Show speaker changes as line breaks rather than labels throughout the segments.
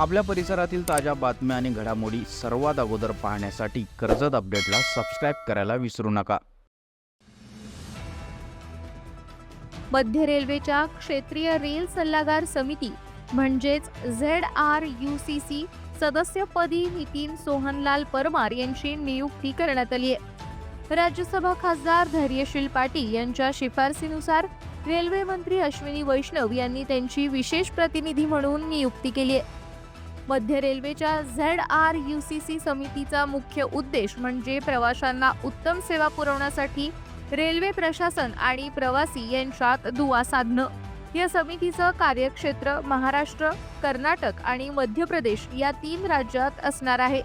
आपल्या परिसरातील ताज्या बातम्या आणि घडामोडी सर्वात अगोदर पाहण्यासाठी कर्जत अपडेटला सबस्क्राईब करायला विसरू नका.
मध्य रेल्वेच्या क्षेत्रीय रेल सल्लागार समिती म्हणजेच Z R U C C सदस्यपदी नितीन सोहनलाल परमार यांची नियुक्ती करण्यात आली आहे. राज्यसभा खासदार धैर्यशील पाटील यांच्या शिफारसीनुसार रेल्वे मंत्री अश्विनी वैष्णव यांनी त्यांची विशेष प्रतिनिधी म्हणून नियुक्ती केली आहे. मध्य रेल्वेच्या Z R U C C समितीचा मुख्य उद्देश म्हणजे प्रवाशांना उत्तम सेवा पुरवण्यासाठी रेल्वे प्रशासन आणि प्रवासी यांच्यात दुवा साधणं. या समितीचं कार्यक्षेत्र महाराष्ट्र कर्नाटक आणि मध्य प्रदेश या तीन राज्यात असणार आहे.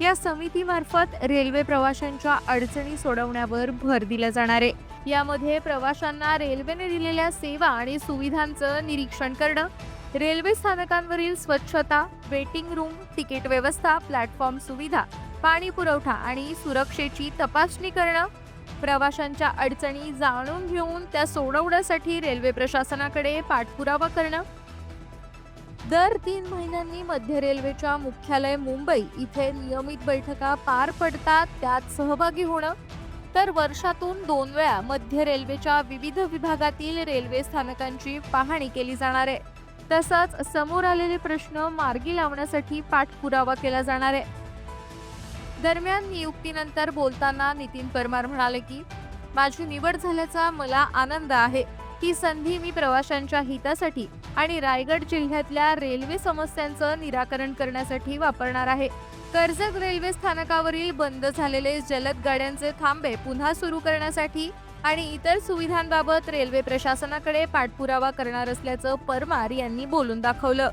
या समितीमार्फत रेल्वे प्रवाशांच्या अडचणी सोडवण्यावर भर दिला जाणार आहे. यामध्ये प्रवाशांना रेल्वेने दिलेल्या सेवा आणि सुविधांचं निरीक्षण करणं रेल्वे स्थानकांवरील स्वच्छता वेटिंग रूम तिकीट व्यवस्था प्लॅटफॉर्म सुविधा पाणी पुरवठा आणि सुरक्षेची तपासणी करणं प्रवाशांच्या अडचणी जाणून घेऊन त्या सोडवण्यासाठी रेल्वे प्रशासनाकडे पाठपुरावा करणं. दर तीन महिन्यांनी मध्य रेल्वेच्या मुख्यालय मुंबई इथे नियमित बैठका पार पडतात त्यात सहभागी होणं. तर वर्षातून दोन वेळा मध्य रेल्वेच्या विविध विभागातील रेल्वे स्थानकांची पाहणी केली जाणार आहे. तसाच समोर आलेले प्रश्न मार्गी लावण्यासाठी पाठपुरावा केला जाणार आहे. दरम्यान नियुक्तीनंतर बोलताना नितीन परमार म्हणाले की माझी निवड झाल्याचा मला आनंद आहे. ही संधी मी प्रवाशांच्या हितासाठी आणि रायगड जिल्ह्यातल्या रेल्वे समस्यांचं निराकरण करण्यासाठी वापरणार आहे. कर्जत रेल्वे स्थानकावरील बंद झालेले जलद गाड्यांचे थांबे पुन्हा सुरू करण्यासाठी आणि इतर सुविधांबाबत रेल्वे प्रशासनाकडे पाठपुरावा करणार असल्याचं परमार यांनी बोलून दाखवलं.